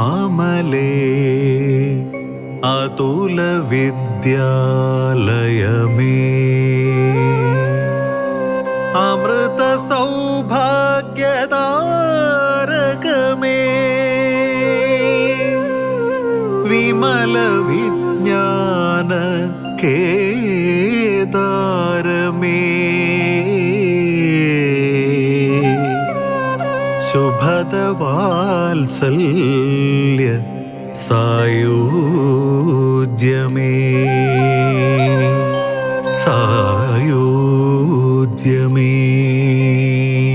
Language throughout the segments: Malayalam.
आमले अतुलविद्यालय मे अमृतसौ ശുഭദ വാത്സല്യ സായൂജ്യമേ. സായോജ്യമേ.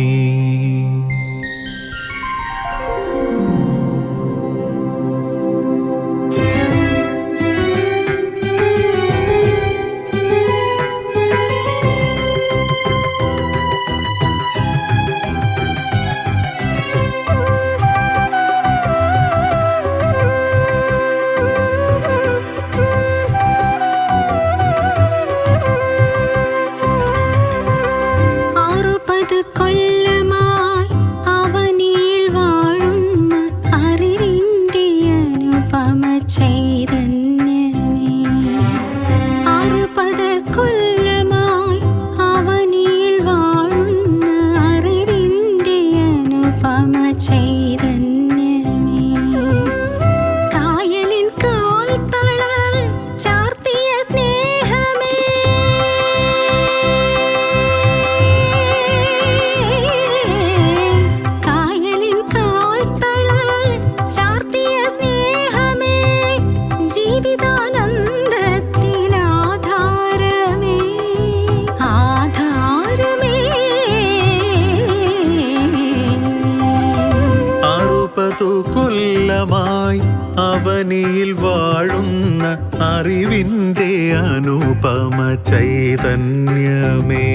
അനുപമ ചൈതന്യമേ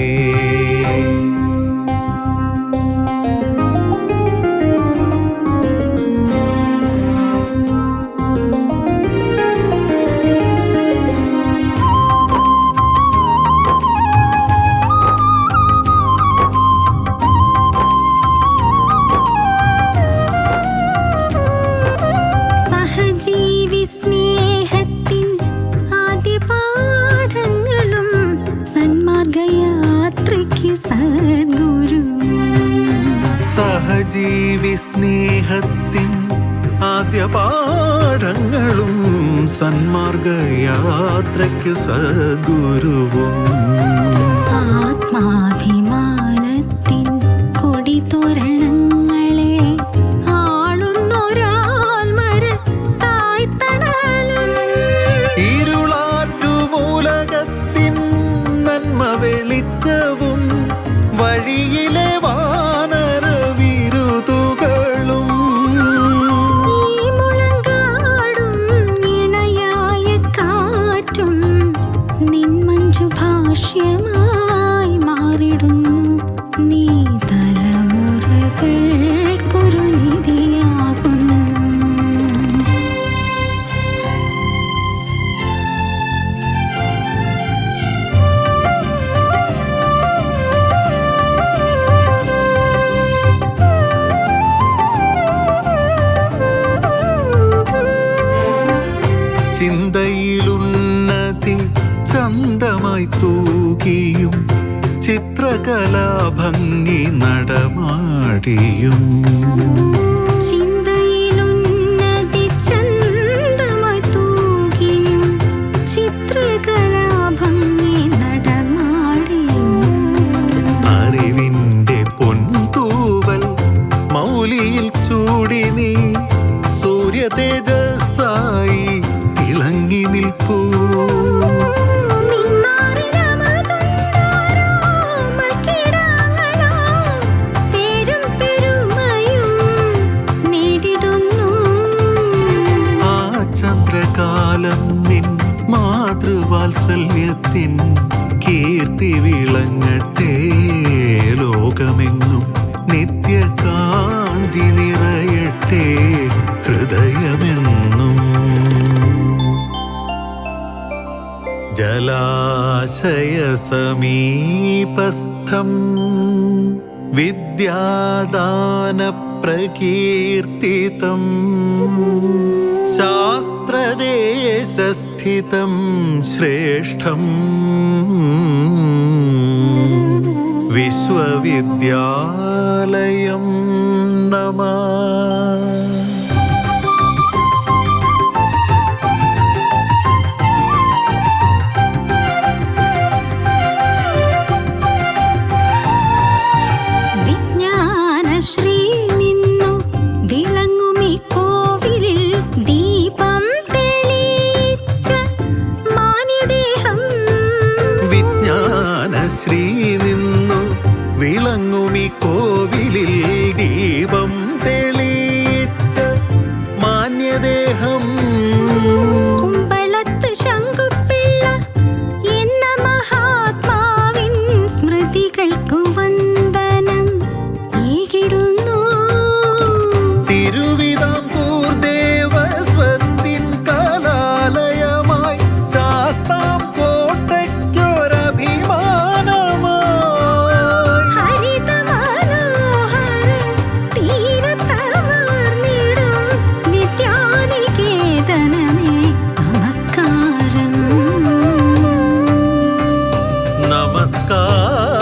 സ്നേഹത്തിൻ ആദ്യ പാഠങ്ങളും സന്മാർഗയാത്രയ്ക്ക് സദ്ഗുരുവും. ആത്മാഭിമാനത്തിൻ ഭാഷ്യമായി മാറിടുന്നു. നീ ചിന്തയിലുന്നതി ചന്തമായി തൂകിയും തൂകിയും ചിത്രകലാഭംഗി നടമാടിയും. അറിവിന്റെ പൊൻതൂവൽ മൗലിയിൽ ചൂടി നീ സൂര്യ തേജസ്സായി തിളങ്ങി നിൽപ്പൂ. മാതൃവാത്സല്യത്തിൻ കീർത്തി വിളങ്ങട്ടെ. ലോകമെങ്ങും നിത്യകാന്തി നിറയട്ടെ. ഹൃദയമെന്നും ജലാശയ സമീപസ്ഥം വിദ്യാദാനപ്രകീർത്തിതം ശാസ്ത്രദേശസ്ഥിതം ശ്രേഷ്ഠം. വിശ്വവിദ്യാലയം നമാമി തിളങ്ങുമി കോവിലിൽ ദീപം തെളിച്ച മാന്യദേഹം. കുമ്പളത്ത് ശങ്കുപ്പിള്ള എന്ന മഹാത്മാവിൻ സ്മൃതികൾക്കു വന്നു 啊